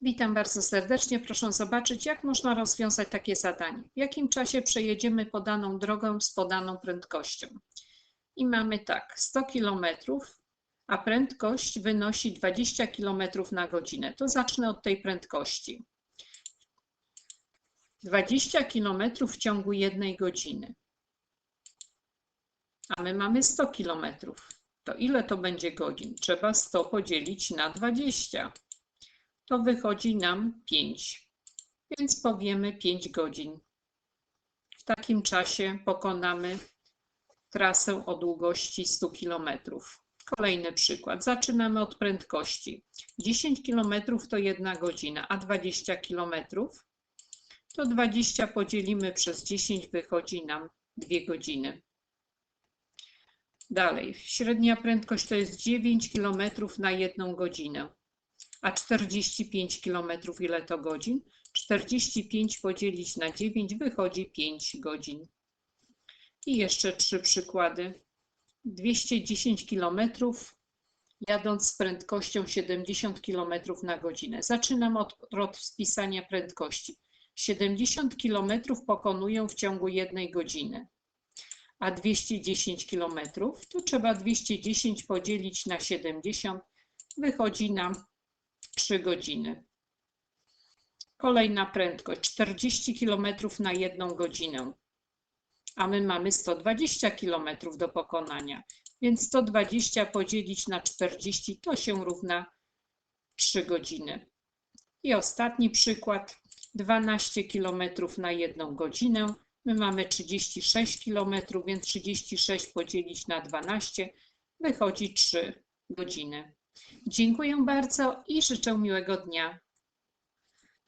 Witam bardzo serdecznie. Proszę zobaczyć, jak można rozwiązać takie zadanie. W jakim czasie przejedziemy podaną drogą z podaną prędkością. I mamy tak, 100 km, a prędkość wynosi 20 km na godzinę. To zacznę od tej prędkości. 20 km w ciągu jednej godziny. A my mamy 100 km. To ile to będzie godzin? Trzeba 100 podzielić na 20 to wychodzi nam 5. Więc powiemy 5 godzin. W takim czasie pokonamy trasę o długości 100 km. Kolejny przykład. Zaczynamy od prędkości. 10 km to 1 godzina, a 20 km to 20 podzielimy przez 10 wychodzi nam 2 godziny. Dalej, średnia prędkość to jest 9 km na 1 godzinę. A 45 km ile to godzin? 45 podzielić na 9 wychodzi 5 godzin. I jeszcze trzy przykłady. 210 km jadąc z prędkością 70 km na godzinę. Zaczynam od, od wpisania prędkości. 70 km pokonują w ciągu jednej godziny, a 210 km to trzeba 210 podzielić na 70, wychodzi nam 3 godziny. Kolejna prędkość 40 km na 1 godzinę, a my mamy 120 km do pokonania, więc 120 podzielić na 40 to się równa 3 godziny. I ostatni przykład 12 km na 1 godzinę. My mamy 36 km, więc 36 podzielić na 12 wychodzi 3 godziny. Dziękuję bardzo i życzę miłego dnia.